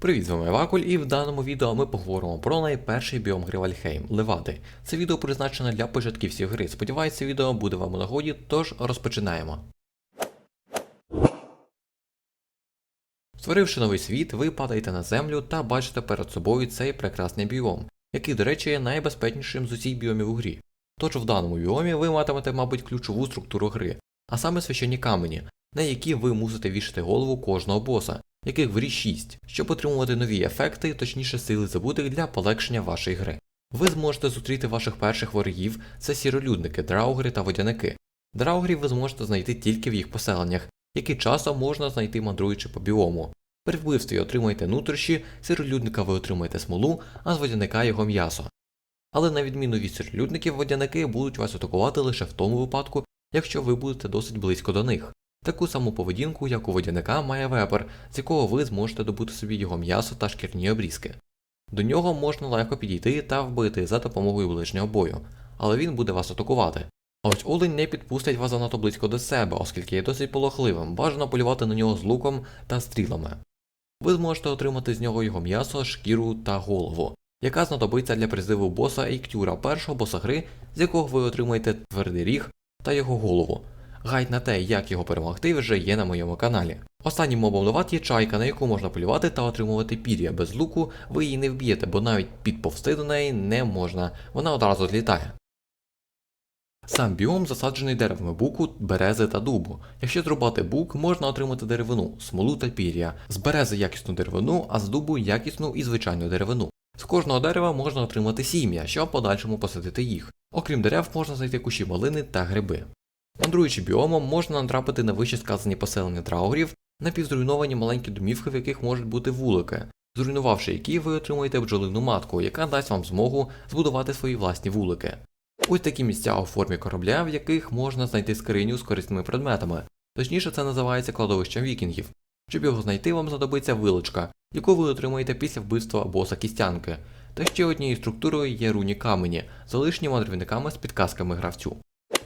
Привіт, з вами Вакуль, і в даному відео ми поговоримо про найперший біом гри Вальхейм Левади. Це відео призначене для початківців гри. Сподіваюся, відео буде вам у нагоді, тож розпочинаємо. Створивши новий світ, ви падаєте на землю та бачите перед собою цей прекрасний біом, який, до речі, є найбезпечнішим з усіх біомів у грі. Тож в даному біомі ви матимете, мабуть, ключову структуру гри, а саме священні камені, на які ви мусите вішати голову кожного боса, яких в грі 6, щоб отримувати нові ефекти, точніше сили забутих для полегшення вашої гри. Ви зможете зустріти ваших перших ворогів, це сіролюдники, драугри та водяники. Драугрів ви зможете знайти тільки в їх поселеннях, які часом можна знайти мандруючи по біому. При вбивстві отримаєте нутрощі, сиролюдника ви отримаєте смолу, а з водяника його м'ясо. Але на відміну від сиролюдників, водяники будуть вас атакувати лише в тому випадку, якщо ви будете досить близько до них. Таку саму поведінку, як у водяника, має вепер, з якого ви зможете добути собі його м'ясо та шкірні обрізки. До нього можна легко підійти та вбити за допомогою ближнього бою, але він буде вас атакувати. А ось олень не підпустить вас занадто близько до себе, оскільки є досить полохливим, бажано полювати на нього з луком та стрілами. Ви зможете отримати з нього його м'ясо, шкіру та голову, яка знадобиться для призиву боса Ейктюра, першого боса гри, з якого ви отримаєте твердий ріг та його голову. Гайд на те, як його перемогти, вже є на моєму каналі. Останнім мобом леват є чайка, на яку можна полювати та отримувати пір'я. Без луку ви її не вб'єте, бо навіть підповсти до неї не можна, вона одразу злітає. Сам біом засаджений деревами буку, берези та дубу. Якщо зрубати бук, можна отримати деревину, смолу та пір'я, з берези якісну деревину, а з дубу якісну і звичайну деревину. З кожного дерева можна отримати сім'я, щоб подальшому посадити їх. Окрім дерев, можна знайти кущі малини та гриби. Мандруючи біомом, можна натрапити на вище сказані поселення траугрів, напівзруйновані маленькі домівки, в яких можуть бути вулики, зруйнувавши які ви отримуєте бджолину матку, яка дасть вам змогу збудувати свої власні вулики. Ось такі місця у формі корабля, в яких можна знайти скриню з корисними предметами. Точніше, це називається кладовищем вікінгів. Щоб його знайти, вам знадобиться вилочка, яку ви отримаєте після вбивства боса кістянки. Та ще однією структурою є руні камені, залишені мандрівниками з підказками гравцю.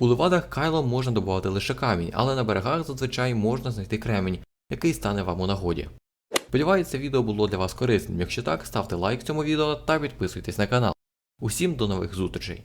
У левадах Кайло можна добувати лише камінь, але на берегах зазвичай можна знайти кремінь, який стане вам у нагоді. Сподіваюся, відео було для вас корисним. Якщо так, ставте лайк цьому відео та підписуйтесь на канал. Усім до нових зустрічей!